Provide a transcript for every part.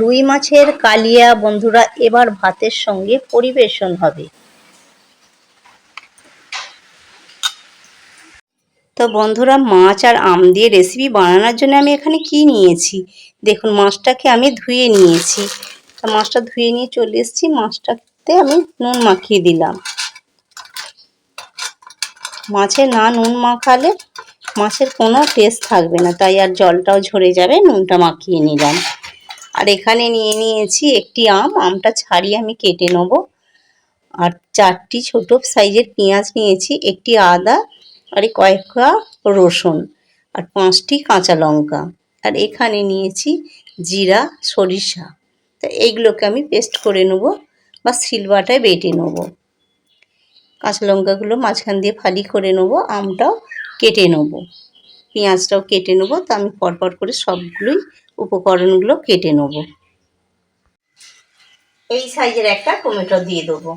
রুই মাছের, কালিয়া বন্ধুরা এবার ভাতের সঙ্গে পরিবেশন হবে। তো বন্ধুরা, মাছ আর আম দিয়ে রেসিপি বানানোর জন্য আমি এখানে কি নিয়েছি? দেখুন, মাছটাকে আমি ধুয়ে নিয়েছি। তা মাছটা ধুয়ে নিয়ে চলে এসেছি। মাছটাতে আমি নুন মাখিয়ে দিলাম। মাছে না নুন মাখালে মাছের কোনো টেস্ট থাকবে না। তাই আর জলটাও ঝরে যাবে, নুনটা মাখিয়ে নিলাম। আর এখানে নিয়ে নিয়েছি একটি আম। আমটা ছাড়িয়ে আমি কেটে নেব। আর চারটি ছোট সাইজের পেঁয়াজ নিয়েছি, একটি আদা আর কয়েকটা রসুন আর পাঁচটি কাঁচা লঙ্কা। আর এখানে নিয়েছি জিরা, সরিষা। তা এইগুলোকে আমি পেস্ট করে নেব বা সিলবাটায় বেটে নেব। কাঁচা লঙ্কাগুলো মাঝখান দিয়ে ফালি করে নেব, আমটাও কেটে নেব। পেঁয়াজটাও কেটে নেব। তা আমি পরপর করে সবগুলোই উপকরণগুলো কেটে নেব। এই সাইজের একটা টমেটো দিয়ে দেবো।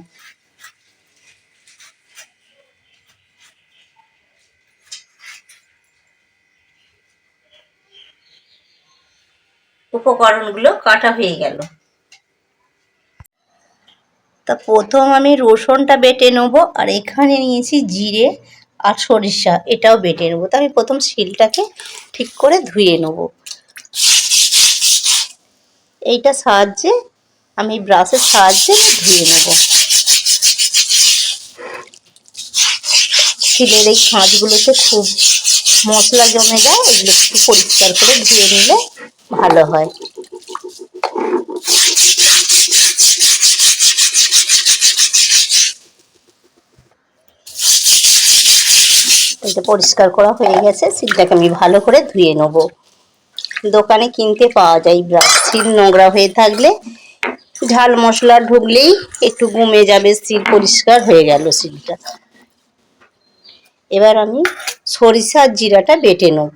উপকরণগুলো কাটা হয়ে গেল। তা প্রথম আমি রসুনটা বেটে নেব আর এখানে নিয়েছি জিরে আর সরিষা, এটাও বেটে নেব। তা আমি প্রথম শিলটাকে ঠিক করে ধুয়ে নেব। এইটা সাহায্যে আমি ব্রাশের সাহায্যে ধুয়ে নেব। শিলের এই খাঁজগুলোতে খুব মশলা জমে যায়, এগুলো একটু পরিষ্কার করে ধুয়ে নিলে ভালো হয়। এটা পরিষ্কার করা হয়ে গেছে সিলটাকে আমি ভালো করে ধুয়ে নেব। দোকানে কিনতে পাওয়া যায় ব্রাশ। সিল নোংরা হয়ে থাকলে ঝাল মশলা ঢুকলেই একটু গুমে যাবে সিল পরিষ্কার হয়ে গেল সিলটা এবার আমি সরিষা আর জিরাটা বেটে নেব।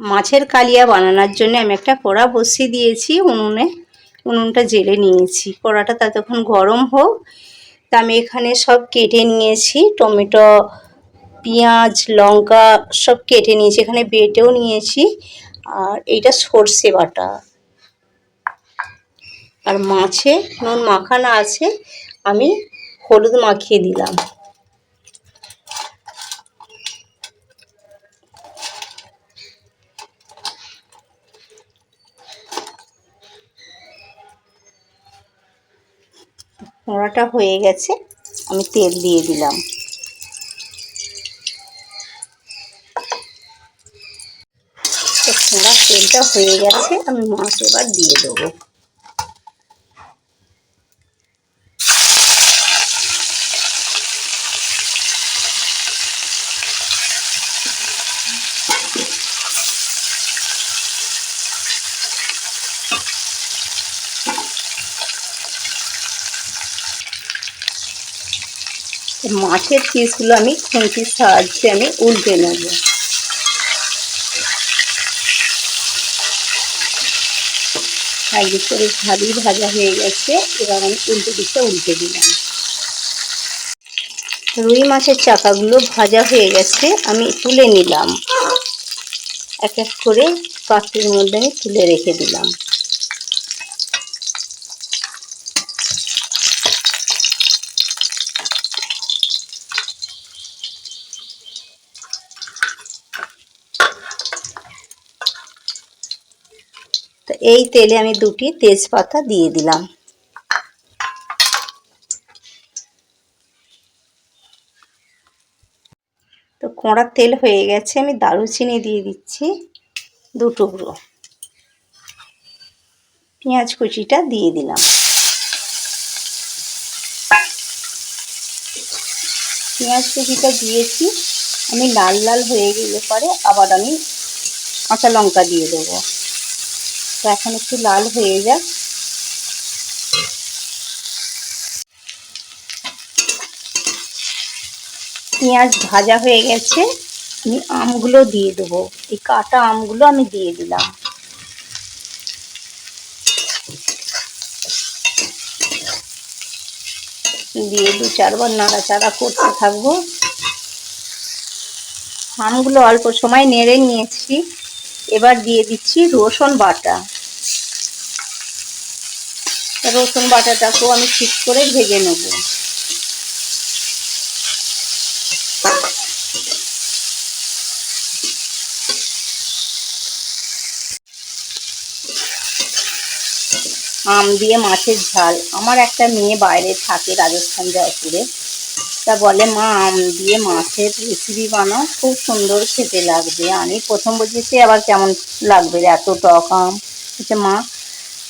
মাছের কালিয়া বানানোর জন্য আমি একটা কড়া বসিয়ে দিয়েছি, উনুনে, উনুনটা জেলে নিয়েছি। কড়াটা ততক্ষণ গরম হোক, তা আমি এখানে সব কেটে নিয়েছি, টমেটো, পেঁয়াজ, লঙ্কা সব কেটে নিয়েছি, এখানে বেটেও নিয়েছি। আর এইটা সর্ষে বাটা। আর মাছে নুন মাখানো আছে, আমি হলুদ মাখিয়ে দিলাম। মোড়াটা হয়ে গেছে, আমি তেল দিয়ে দিলাম। তেলটা হয়ে গেছে, আমি মাছ এবার দিয়ে দেবো। মাছের পিসগুলো আমি খুন্তির সাহায্যে আমি উল্টে নেব। একদিক করে ভালোই ভাজা হয়ে গেছে, এবার আমি উল্টে দিকটা উল্টে দিলাম। রুই মাছের চাকাগুলো ভাজা হয়ে গেছে, আমি তুলে নিলাম। এক এক করে পাত্রের মধ্যে আমি তুলে রেখে দিলাম। এই তেলে আমি দুটি তেজপাতা দিয়ে দিলাম। তো কোঁড়ার তেল হয়ে গেছে, আমি দারুচিনি দিয়ে দিচ্ছি দু টুকরো। পেঁয়াজ কুচিটা দিয়ে দিলাম। পেঁয়াজ কুচিটা দিয়েছি, আমি লাল লাল হয়ে গেলে পরে আবার আমি কাঁচা লঙ্কা দিয়ে দেবো। তো এখন একটু লাল হয়ে যাক। পেঁয়াজ ভাজা হয়ে গেছে, আমি আমগুলো দিয়ে দেবো। এই কাটা আমগুলো আমি দিয়ে দিলাম। দিয়ে দু চারবার নাড়াচাড়া করতে থাকব। আমগুলো অল্প সময় নেড়ে নিয়েছি। এবার দিয়ে দিচ্ছি রসুন বাটা। রসুন বাটাটাকেও আমি ঠিক করে ভেজে নেব। আম দিয়ে মাছের ঝাল। আমার একটা মেয়ে বাইরে থাকে রাজস্থান, জয়পুরে। তা বলে, মা, আম দিয়ে মাছের রেসিপি বানাও, খুব সুন্দর খেতে লাগবে। আমি প্রথম বুঝেছি আবার কেমন লাগবে এত টক আম। বলছে, মা,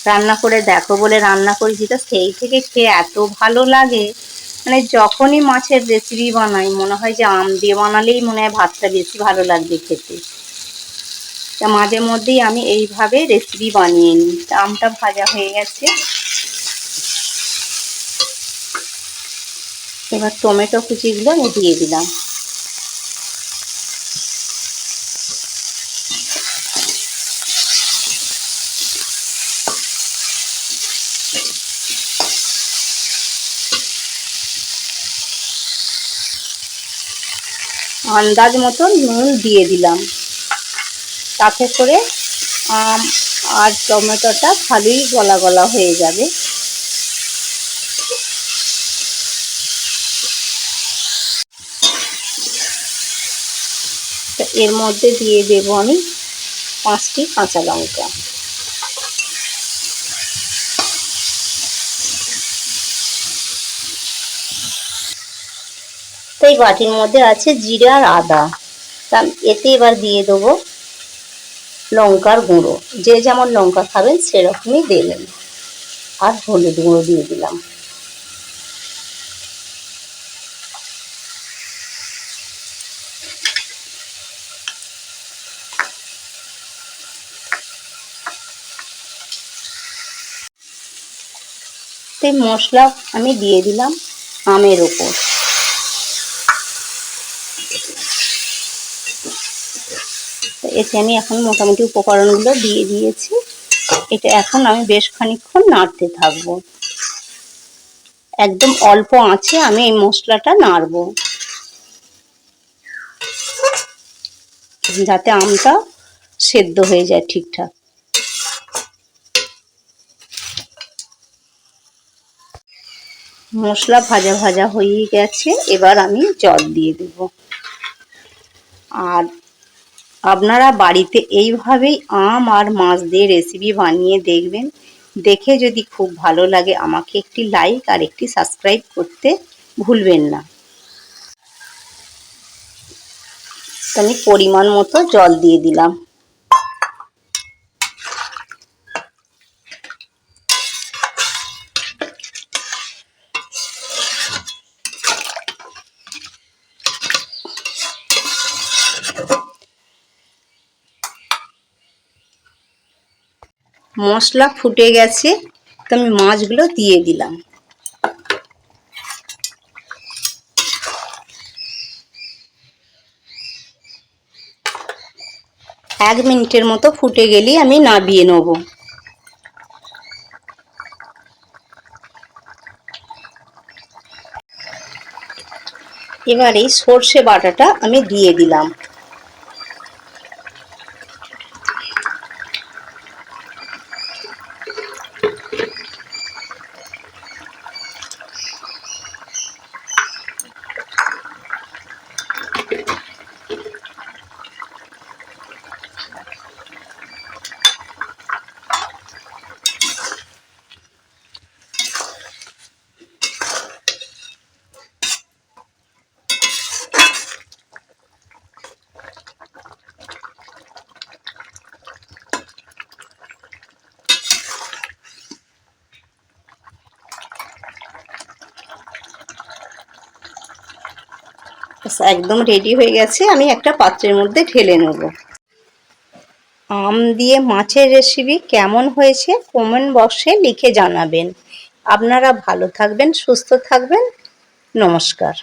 রান্না করে দেখো বলে রান্না করেছি, তো সেই থেকে খেয়ে এত ভালো লাগে। মানে যখনই মাছের রেসিপি বানাই, মনে হয় যে আম দিয়ে বানালেই মনে হয় ভাতটা বেশি ভালো লাগবে খেতে। তা মাঝে মধ্যেই আমি এইভাবে রেসিপি বানিয়ে নিই। আমটা ভাজা হয়ে গেছে। এবার টমেটো কুচিগুলো আমি দিয়ে দিলাম। আন্দাজ মতো নুন দিয়ে দিলাম। তাতে করে আম আর টমেটোটা খালি গলা গলা হয়ে যাবে। এর মধ্যে দিয়ে দেব আমি পাঁচটি কাঁচা লঙ্কা। তো এই বাটির মধ্যে আছে জিরা আর আদা। তা এতে এবার দিয়ে দেবো লঙ্কার গুঁড়ো। যে যেমন লঙ্কা খাবেন সেরকমই দেবেন। আর হলুদ গুঁড়ো দিয়ে দিলাম। তো মশলা আমি দিয়ে দিলাম আমের ওপর। এতে আমি এখন মোটামুটি উপকরণগুলো দিয়ে দিয়েছি। এটা এখন আমি বেশ খানিকক্ষণ নাড়তে থাকব। একদম অল্প আঁচে আমি এই মশলাটা নাড়বো। যাতে আমটা সেদ্ধ হয়ে যায় ঠিকঠাক। মশলা ভাজা ভাজা হয়ে গেছে, এবার আমি জল দিয়ে দেব। আর আপনারা বাড়িতে এইভাবেই আম আর মাছ দিয়ে রেসিপি বানিয়ে দেখবেন। দেখে যদি খুব ভালো লাগে, আমাকে একটি লাইক আর একটি সাবস্ক্রাইব করতে ভুলবেন না। আমি পরিমাণ মতো জল দিয়ে দিলাম। মশলা ফুটে গেছে, তো আমি মাছগুলো দিয়ে দিলাম। এক মিনিটের মতো ফুটে গেলেই আমি নাবিয়ে নেব। এবার সর্ষে বাটাটা আমি দিয়ে দিলাম। একদম রেডি হয়ে গেছে। আমি একটা পাত্রের মধ্যে ঢেলে নেব। আম দিয়ে মাছের রেসিপি কেমন হয়েছে কমেন্ট বক্সে লিখে জানাবেন। আপনারা ভালো থাকবেন, সুস্থ থাকবেন। নমস্কার।